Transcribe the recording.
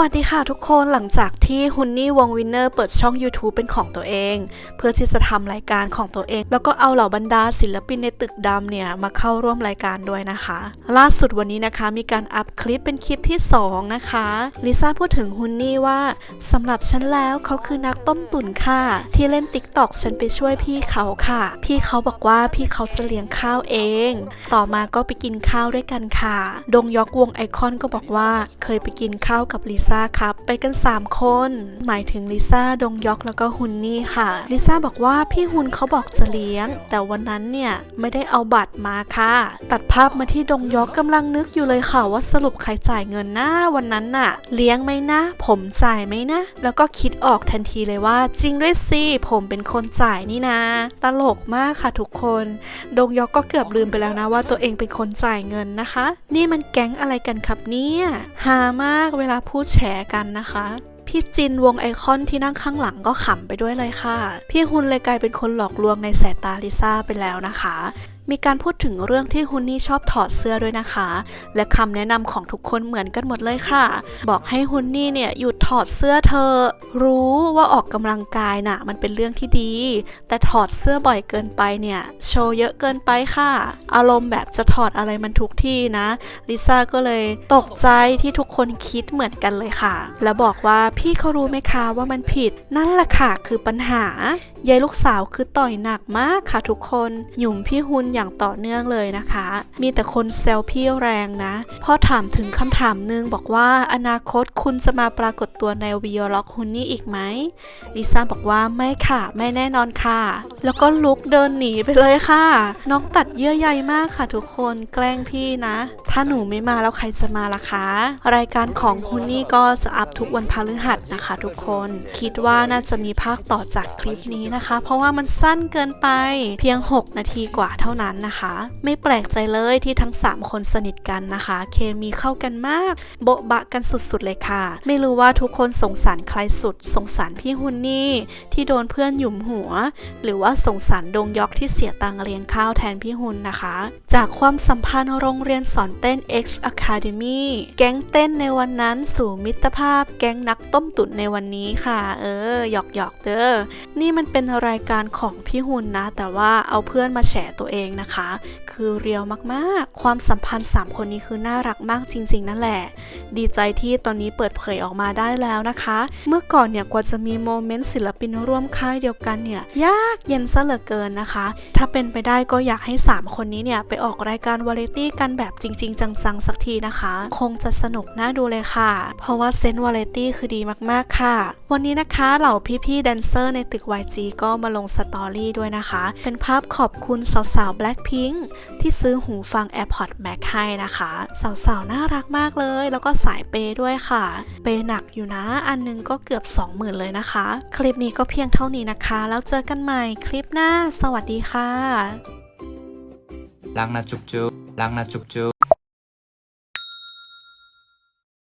วัสดีค่ะทุกคนหลังจากที่ฮุนนี่วงวินเนอร์เปิดช่อง YouTube เป็นของตัวเอง เพื่อที่จะทำรายการของตัวเอง แล้วก็เอาเหล่าบรรดาศิลปินในตึกดำเนี่ย มาเข้าร่วมรายการด้วยนะคะ ล่าสุดวันนี้นะคะมีการอัพคลิปเป็นคลิปที่ 2 นะคะลิซ่าพูดถึงฮุนนี่ว่าสำหรับฉันแล้วเขาคือนักต้มตุ๋นค่ะ ที่เล่นติ๊กตอกฉันไปช่วยพี่เขาค่ะ พี่เขาบอกว่าพี่เขาจะเลี้ยงข้าวเอง ต่อมาก็ไปกินข้าวด้วยกันค่ะ ดงยอกวงไอคอนก็บอกว่าเคยไปกินข้าวกับลิซ่าครับ ไปกัน 3 คน หมายถึงลิซ่าดงยอกแล้วก็ฮุนนี่ค่ะ ลิซ่าบอกว่าพี่ฮุนเขาบอกจะเลี้ยง แต่วันนั้นเนี่ยไม่ได้เอาบัตรมาค่ะ ตัดภาพมาที่ดงยอกกำลังนึกอยู่เลยค่ะว่าสรุปใครจ่ายเงินนะวันนั้นน่ะ เลี้ยงไหมนะ ผมจ่ายไหมนะ แล้วก็คิดออกทันทีเลยว่า จริงด้วยสิผมเป็นคนจ่ายนี่นะ ตลกมากค่ะทุกคน ดงยอกก็เกือบลืมไปแล้วนะว่าตัวเองเป็นคนจ่ายเงินนะคะ นี่มันแก๊งอะไรกันครับเนี่ยฮามากเวลาพูดแฉกันนะคะพี่จินวงไอคอนที่นั่งข้างหลังก็ขำไปด้วยเลยค่ะ พี่ฮุนเลยกลายเป็นคนหลอกลวงในสายตาลิซ่าไปแล้วนะคะ มีการพูดถึงเรื่องที่ฮุนนี่ชอบถอดเสื้อด้วยนะคะ และคำแนะนำของทุกคนเหมือนกันหมดเลยค่ะ บอกให้ฮุนนี่เนี่ยหยุดถอดเสื้อเธอ รู้ว่าออกกำลังกายน่ะมันเป็นเรื่องที่ดี แต่ถอดเสื้อบ่อยเกินไปเนี่ยโชว์เยอะเกินไปค่ะ อารมณ์แบบจะถอดอะไรมันทุกที่นะลิซ่าก็เลยตกใจที่ทุกคนคิดเหมือนกันเลยค่ะ แล้วบอกว่าพี่เขารู้ไหมคะว่ามันผิด นั่นแหละค่ะคือปัญหา ยายลูกสาวคือต่อยหนักมากค่ะทุกคน หยุ่มพี่ฮุนอย่างต่อเนื่องเลยนะคะ มีแต่คนแซวพี่แรงนะพอถามถึงคำถามหนึงบอกว่าอนาคตคุณจะมาปรากฏตัวในวีล็อกฮุนนี่อีกไหมลิซ่าบอกว่าไม่ค่ะไม่แน่นอนค่ะ แล้วก็ลุกเดินหนีไปเลยค่ะ น้องตัดเยื่อใยมากค่ะทุกคนแกล้งพี่นะ ถ้าหนูไม่มาแล้วใครจะมาล่ะคะ รายการของฮุนนี่ก็จะอัพทุกวันพฤหัสนะคะ ทุกคน คิดว่าน่าจะมีภาคต่อจากคลิปนี้นะคะ เพราะว่ามันสั้นเกินไปเพียง 6 นาทีกว่าเท่านั้นนะคะ ไม่แปลกใจเลยที่ทั้ง 3 คนสนิทกันนะคะ เคมีเข้ากันมาก โบะบะกันสุดๆเลยค่ะ ไม่รู้ว่าทุกคนสงสารใครสุด สงสารพี่ฮุนนี่ที่โดนเพื่อนหยุมหัว หรือว่าสงสารดงยอกที่เสียตังเลี้ยงข้าวแทนพี่ฮุนนะคะ จากความสัมพันธ์โรงเรียนสอนเต้น X Academy แก๊งเต้นในวันนั้นสู่มิตรภาพ แก๊งนักต้มตุ๋นในวันนี้ค่ะ เออหยอกหยอกๆเด้อนี่มันเป็น็นรายการของพี่ฮุนนะ แต่ว่าเอาเพื่อนมาแฉตัวเองนะคะ คือเรียวมากๆ ความสัมพันธ์ 3 คนนี้คือน่ารักมากจริง ๆ นั่นแหละ ดีใจที่ตอนนี้เปิดเผยออกมาได้แล้วนะคะ เมื่อก่อนเนี่ยกว่าจะมีโมเมนต์ศิลปินร่วมค่ายเดียวกันเนี่ยยากเย็นซะเหลือเกินนะคะ ถ้าเป็นไปได้ก็อยากให้ 3 คนนี้เนี่ยไปออกรายการวาไรตี้กันแบบจริง ๆ จังๆสักทีนะคะ คงจะสนุกน่าดูเลยค่ะ เพราะว่าเซนต์วาไรตี้คือดีมากๆค่ะ วันนี้นะคะเหล่าพี่ๆแดนเซอร์ในตึก YG ก็มาลงสตอรี่ด้วยนะคะ เป็นภาพขอบคุณสาวๆ Blackpink ที่ซื้อหูฟัง AirPods Max ให้นะคะ สาวๆ น่ารักมากเลย แล้วก็สายเปด้วยค่ะ เปหนักอยู่นะ อันนึงก็เกือบ 20,000 เลยนะคะ คลิปนี้ก็เพียงเท่านี้นะคะ แล้วเจอกันใหม่คลิปหน้า สวัสดีค่ะรังนะจุ๊บจุ๊บรังนะจุ๊บจุ๊บ